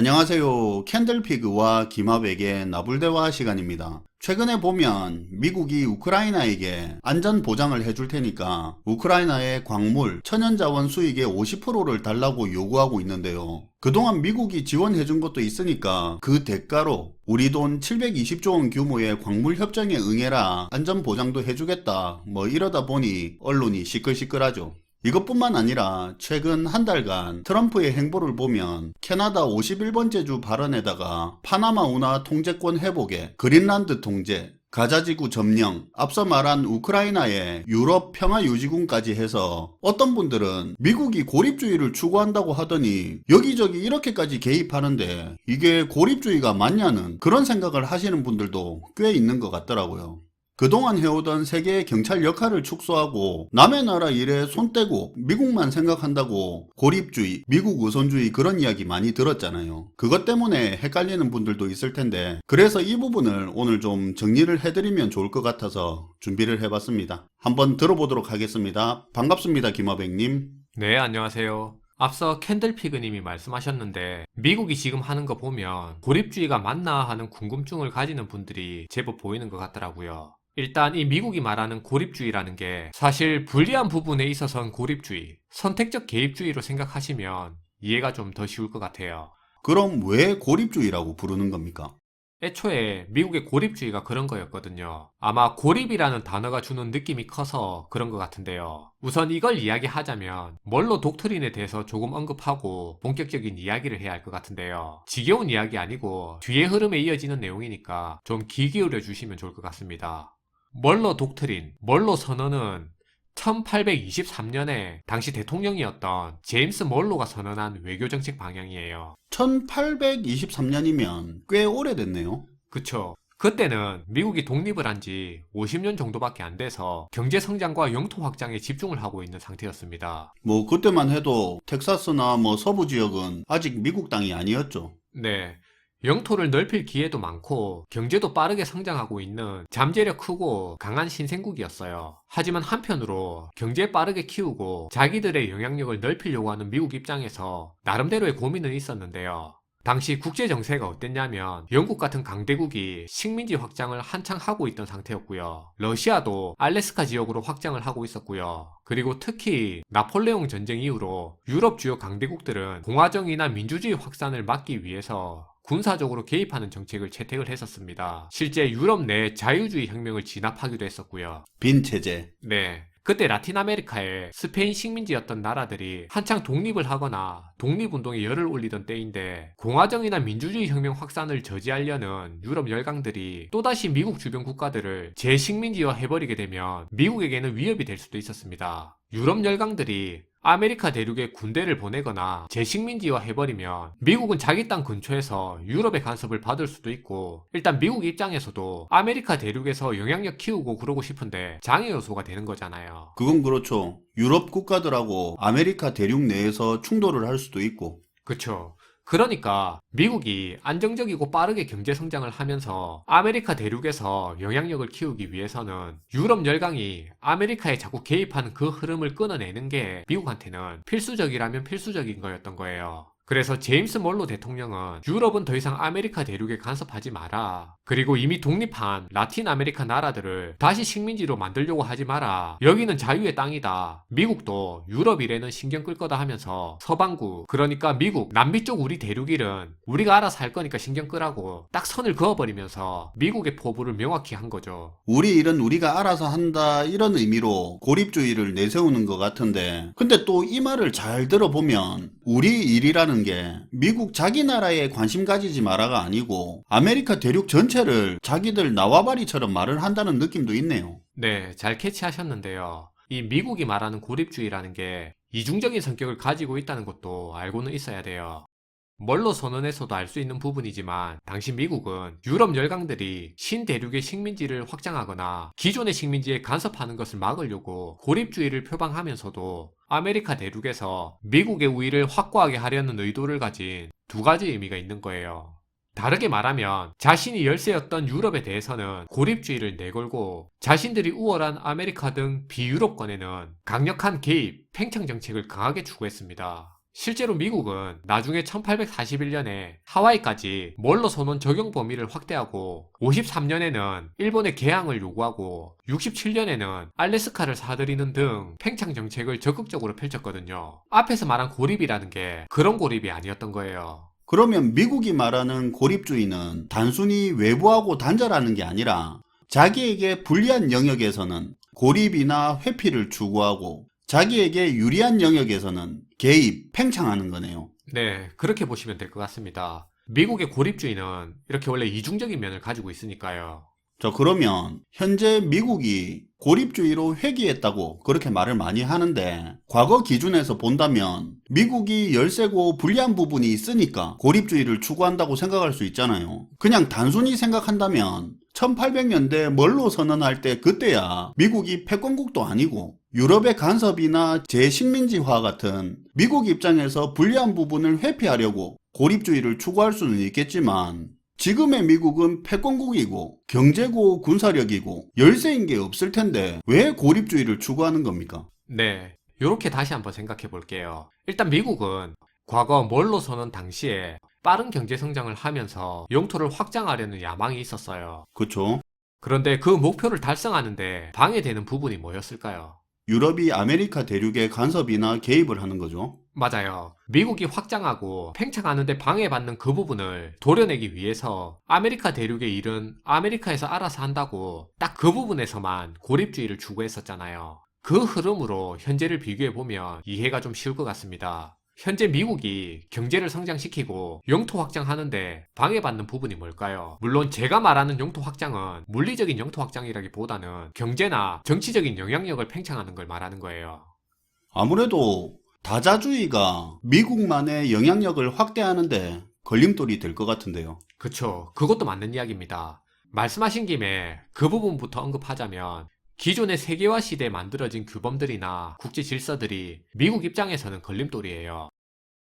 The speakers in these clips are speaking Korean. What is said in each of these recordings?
안녕하세요. 캔들피그와 김합에게 나불대화 시간입니다. 최근에 보면 미국이 우크라이나에게 안전 보장을 해줄 테니까 우크라이나의 광물, 천연자원 수익의 50%를 달라고 요구하고 있는데요. 그동안 미국이 지원해준 것도 있으니까 그 대가로 우리 돈 720조 원 규모의 광물 협정에 응해라 안전 보장도 해주겠다 뭐 이러다 보니 언론이 시끌시끌하죠. 이것뿐만 아니라 최근 한 달간 트럼프의 행보를 보면 캐나다 51번째 주 발언에다가 파나마 운하 통제권 회복에 그린란드 통제, 가자지구 점령, 앞서 말한 우크라이나의 유럽 평화 유지군까지 해서 어떤 분들은 미국이 고립주의를 추구한다고 하더니 여기저기 이렇게까지 개입하는데 이게 고립주의가 맞냐는 그런 생각을 하시는 분들도 꽤 있는 것 같더라고요. 그동안 해오던 세계의 경찰 역할을 축소하고 남의 나라 일에 손 떼고 미국만 생각한다고 고립주의, 미국 우선주의 그런 이야기 많이 들었잖아요. 그것 때문에 헷갈리는 분들도 있을 텐데 그래서 이 부분을 오늘 좀 정리를 해드리면 좋을 것 같아서 준비를 해봤습니다. 한번 들어보도록 하겠습니다. 반갑습니다, 김화백님. 네, 안녕하세요. 앞서 캔들피그님이 말씀하셨는데 미국이 지금 하는 거 보면 고립주의가 맞나 하는 궁금증을 가지는 분들이 제법 보이는 것 같더라고요. 일단 이 미국이 말하는 고립주의라는 게 사실 불리한 부분에 있어서는 고립주의, 선택적 개입주의로 생각하시면 이해가 좀 더 쉬울 것 같아요. 그럼 왜 고립주의라고 부르는 겁니까? 애초에 미국의 고립주의가 그런 거였거든요. 아마 고립이라는 단어가 주는 느낌이 커서 그런 것 같은데요. 우선 이걸 이야기하자면 뭘로 독트린에 대해서 조금 언급하고 본격적인 이야기를 해야 할 것 같은데요. 지겨운 이야기 아니고 뒤에 흐름에 이어지는 내용이니까 좀 귀 기울여 주시면 좋을 것 같습니다. 멀로 독트린, 멀로 선언은 1823년에 당시 대통령이었던 제임스 멀로가 선언한 외교정책 방향이에요. 1823년이면 꽤 오래됐네요. 그쵸. 그때는 미국이 독립을 한 지 50년 정도밖에 안 돼서 경제 성장과 영토 확장에 집중을 하고 있는 상태였습니다. 뭐 그때만 해도 텍사스나 뭐 서부 지역은 아직 미국 땅이 아니었죠. 네. 영토를 넓힐 기회도 많고 경제도 빠르게 성장하고 있는 잠재력 크고 강한 신생국이었어요. 하지만 한편으로 경제 빠르게 키우고 자기들의 영향력을 넓히려고 하는 미국 입장에서 나름대로의 고민은 있었는데요. 당시 국제 정세가 어땠냐면 영국 같은 강대국이 식민지 확장을 한창 하고 있던 상태였고요. 러시아도 알래스카 지역으로 확장을 하고 있었고요. 그리고 특히 나폴레옹 전쟁 이후로 유럽 주요 강대국들은 공화정이나 민주주의 확산을 막기 위해서 군사적으로 개입하는 정책을 채택을 했었습니다. 실제 유럽 내 자유주의 혁명을 진압하기도 했었고요. 빈 체제. 네. 그때 라틴 아메리카에 스페인 식민지였던 나라들이 한창 독립을 하거나 독립운동에 열을 올리던 때인데 공화정이나 민주주의 혁명 확산을 저지하려는 유럽 열강들이 또다시 미국 주변 국가들을 재식민지화 해버리게 되면 미국에게는 위협이 될 수도 있었습니다. 유럽 열강들이 아메리카 대륙에 군대를 보내거나 재식민지화 해버리면 미국은 자기 땅 근처에서 유럽의 간섭을 받을 수도 있고 일단 미국 입장에서도 아메리카 대륙에서 영향력 키우고 그러고 싶은데 장애 요소가 되는 거잖아요. 그건 그렇죠. 유럽 국가들하고 아메리카 대륙 내에서 충돌을 할 수도 있고. 그쵸. 그러니까 미국이 안정적이고 빠르게 경제 성장을 하면서 아메리카 대륙에서 영향력을 키우기 위해서는 유럽 열강이 아메리카에 자꾸 개입하는 그 흐름을 끊어내는 게 미국한테는 필수적이라면 필수적인 거였던 거예요. 그래서 제임스 몰로 대통령은 유럽은 더 이상 아메리카 대륙에 간섭하지 마라. 그리고 이미 독립한 라틴 아메리카 나라들을 다시 식민지로 만들려고 하지 마라. 여기는 자유의 땅이다. 미국도 유럽 일에는 신경 끌 거다 하면서 서방구, 그러니까 미국, 남미 쪽 우리 대륙 일은 우리가 알아서 할 거니까 신경 끄라고 딱 선을 그어버리면서 미국의 포부를 명확히 한 거죠. 우리 일은 우리가 알아서 한다 이런 의미로 고립주의를 내세우는 것 같은데 근데 또 이 말을 잘 들어보면 우리 일이라는 게 미국 자기 나라에 관심 가지지 마라가 아니고 아메리카 대륙 전체를 자기들 나와바리처럼 말을 한다는 느낌도 있네요. 네, 잘 캐치하셨는데요. 이 미국이 말하는 고립주의라는 게 이중적인 성격을 가지고 있다는 것도 알고는 있어야 돼요. 멀로 선언에서도 알 수 있는 부분이지만 당시 미국은 유럽 열강들이 신대륙의 식민지를 확장하거나 기존의 식민지에 간섭하는 것을 막으려고 고립주의를 표방하면서도 아메리카 대륙에서 미국의 우위를 확고하게 하려는 의도를 가진 두 가지 의미가 있는 거예요. 다르게 말하면 자신이 열세였던 유럽에 대해서는 고립주의를 내걸고 자신들이 우월한 아메리카 등 비유럽권에는 강력한 개입, 팽창 정책을 강하게 추구했습니다. 실제로 미국은 나중에 1841년에 하와이까지 몰로 선언 적용 범위를 확대하고 53년에는 일본의 개항을 요구하고 67년에는 알래스카를 사들이는 등 팽창 정책을 적극적으로 펼쳤거든요. 앞에서 말한 고립이라는 게 그런 고립이 아니었던 거예요. 그러면 미국이 말하는 고립주의는 단순히 외부하고 단절하는 게 아니라 자기에게 불리한 영역에서는 고립이나 회피를 추구하고 자기에게 유리한 영역에서는 개입, 팽창하는 거네요. 네, 그렇게 보시면 될 것 같습니다. 미국의 고립주의는 이렇게 원래 이중적인 면을 가지고 있으니까요. 자, 그러면 현재 미국이 고립주의로 회귀했다고 그렇게 말을 많이 하는데 과거 기준에서 본다면 미국이 열세고 불리한 부분이 있으니까 고립주의를 추구한다고 생각할 수 있잖아요. 그냥 단순히 생각한다면 1800년대 멀로 선언할 때 그때야 미국이 패권국도 아니고 유럽의 간섭이나 재식민지화 같은 미국 입장에서 불리한 부분을 회피하려고 고립주의를 추구할 수는 있겠지만 지금의 미국은 패권국이고 경제고 군사력이고 열세인 게 없을 텐데 왜 고립주의를 추구하는 겁니까? 네, 이렇게 다시 한번 생각해 볼게요. 일단 미국은 과거 선언 당시에 빠른 경제 성장을 하면서 영토를 확장하려는 야망이 있었어요. 그쵸? 그런데 그 목표를 달성하는데 방해되는 부분이 뭐였을까요? 유럽이 아메리카 대륙에 간섭이나 개입을 하는 거죠. 맞아요. 미국이 확장하고 팽창하는데 방해받는 그 부분을 도려내기 위해서 아메리카 대륙의 일은 아메리카에서 알아서 한다고 딱 그 부분에서만 고립주의를 추구했었잖아요. 그 흐름으로 현재를 비교해보면 이해가 좀 쉬울 것 같습니다. 현재 미국이 경제를 성장시키고 영토 확장하는데 방해받는 부분이 뭘까요? 물론 제가 말하는 영토 확장은 물리적인 영토 확장이라기보다는 경제나 정치적인 영향력을 팽창하는 걸 말하는 거예요. 아무래도 다자주의가 미국만의 영향력을 확대하는데 걸림돌이 될 것 같은데요. 그쵸. 그것도 맞는 이야기입니다. 말씀하신 김에 그 부분부터 언급하자면 기존의 세계화 시대에 만들어진 규범들이나 국제 질서들이 미국 입장에서는 걸림돌이에요.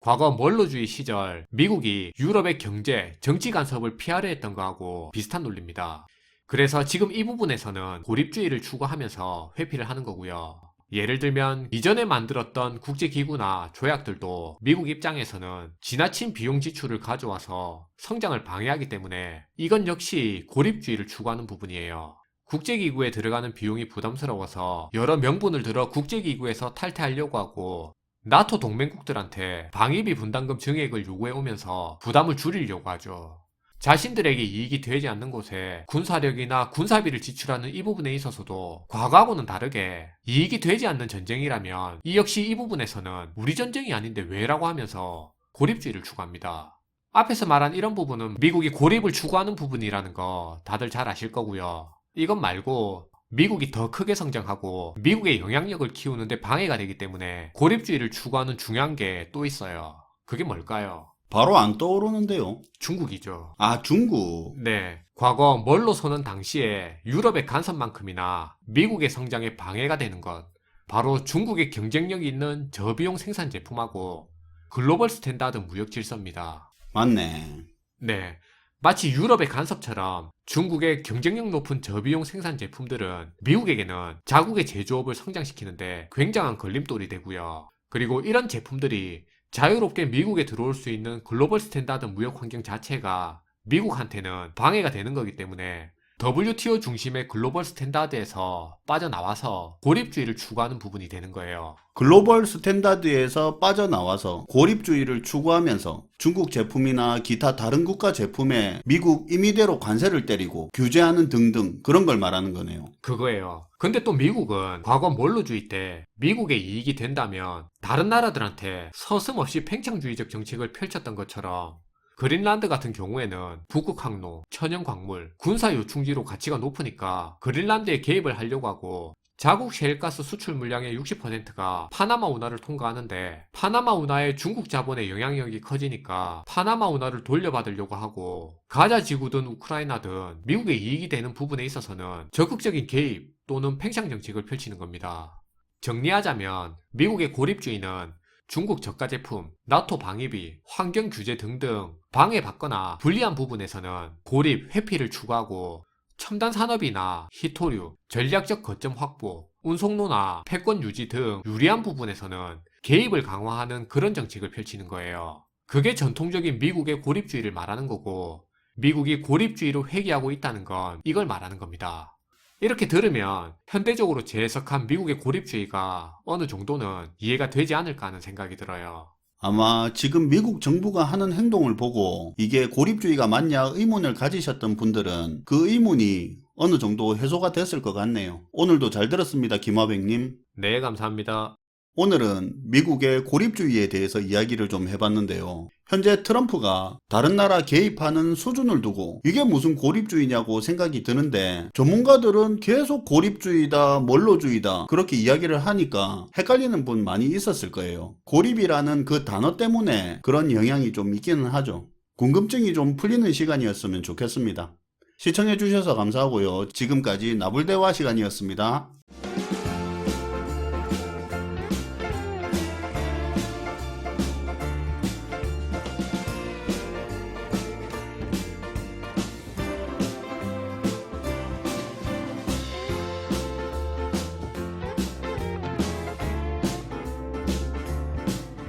과거 멀로주의 시절 미국이 유럽의 경제, 정치 간섭을 피하려 했던 거하고 비슷한 논리입니다. 그래서 지금 이 부분에서는 고립주의를 추구하면서 회피를 하는 거고요. 예를 들면 이전에 만들었던 국제기구나 조약들도 미국 입장에서는 지나친 비용 지출을 가져와서 성장을 방해하기 때문에 이건 역시 고립주의를 추구하는 부분이에요. 국제기구에 들어가는 비용이 부담스러워서 여러 명분을 들어 국제기구에서 탈퇴하려고 하고 나토 동맹국들한테 방위비 분담금 증액을 요구해 오면서 부담을 줄이려고 하죠. 자신들에게 이익이 되지 않는 곳에 군사력이나 군사비를 지출하는 이 부분에 있어서도 과거하고는 다르게 이익이 되지 않는 전쟁이라면 이 역시 이 부분에서는 우리 전쟁이 아닌데 왜라고 하면서 고립주의를 추구합니다. 앞에서 말한 이런 부분은 미국이 고립을 추구하는 부분이라는 거 다들 잘 아실 거고요. 이것 말고 미국이 더 크게 성장하고 미국의 영향력을 키우는데 방해가 되기 때문에 고립주의를 추구하는 중요한 게 또 있어요. 그게 뭘까요? 바로 안 떠오르는데요. 중국이죠. 아, 중국. 네. 과거 멀로 선언 당시에 유럽의 간섭만큼이나 미국의 성장에 방해가 되는 것. 바로 중국의 경쟁력이 있는 저비용 생산 제품하고 글로벌 스탠다드 무역 질서입니다. 맞네. 네. 마치 유럽의 간섭처럼 중국의 경쟁력 높은 저비용 생산 제품들은 미국에게는 자국의 제조업을 성장시키는데 굉장한 걸림돌이 되고요. 그리고 이런 제품들이 자유롭게 미국에 들어올 수 있는 글로벌 스탠다드 무역 환경 자체가 미국한테는 방해가 되는 거기 때문에 WTO 중심의 글로벌 스탠다드에서 빠져나와서 고립주의를 추구하는 부분이 되는 거예요. 글로벌 스탠다드에서 빠져나와서 고립주의를 추구하면서 중국 제품이나 기타 다른 국가 제품에 미국 임의대로 관세를 때리고 규제하는 등등 그런 걸 말하는 거네요. 그거예요. 근데 또 미국은 과거 몰로주의 때 미국의 이익이 된다면 다른 나라들한테 서슴없이 팽창주의적 정책을 펼쳤던 것처럼 그린란드 같은 경우에는 북극 항로, 천연 광물, 군사 요충지로 가치가 높으니까 그린란드에 개입을 하려고 하고 자국 셰일가스 수출 물량의 60%가 파나마 운하를 통과하는데 파나마 운하의 중국 자본의 영향력이 커지니까 파나마 운하를 돌려받으려고 하고 가자 지구든 우크라이나든 미국의 이익이 되는 부분에 있어서는 적극적인 개입 또는 팽창 정책을 펼치는 겁니다. 정리하자면 미국의 고립주의는 중국 저가 제품, 나토 방위비, 환경 규제 등등 방해받거나 불리한 부분에서는 고립, 회피를 추구하고 첨단 산업이나 희토류, 전략적 거점 확보, 운송로나 패권 유지 등 유리한 부분에서는 개입을 강화하는 그런 정책을 펼치는 거예요. 그게 전통적인 미국의 고립주의를 말하는 거고, 미국이 고립주의로 회귀하고 있다는 건 이걸 말하는 겁니다. 이렇게 들으면 현대적으로 재해석한 미국의 고립주의가 어느 정도는 이해가 되지 않을까 하는 생각이 들어요. 아마 지금 미국 정부가 하는 행동을 보고 이게 고립주의가 맞냐 의문을 가지셨던 분들은 그 의문이 어느 정도 해소가 됐을 것 같네요. 오늘도 잘 들었습니다, 김화백님. 네, 감사합니다. 오늘은 미국의 고립주의에 대해서 이야기를 좀 해봤는데요. 현재 트럼프가 다른 나라 개입하는 수준을 두고 이게 무슨 고립주의냐고 생각이 드는데 전문가들은 계속 고립주의다, 멀로주의다 그렇게 이야기를 하니까 헷갈리는 분 많이 있었을 거예요. 고립이라는 그 단어 때문에 그런 영향이 좀 있기는 하죠. 궁금증이 좀 풀리는 시간이었으면 좋겠습니다. 시청해주셔서 감사하고요. 지금까지 나불대화 시간이었습니다.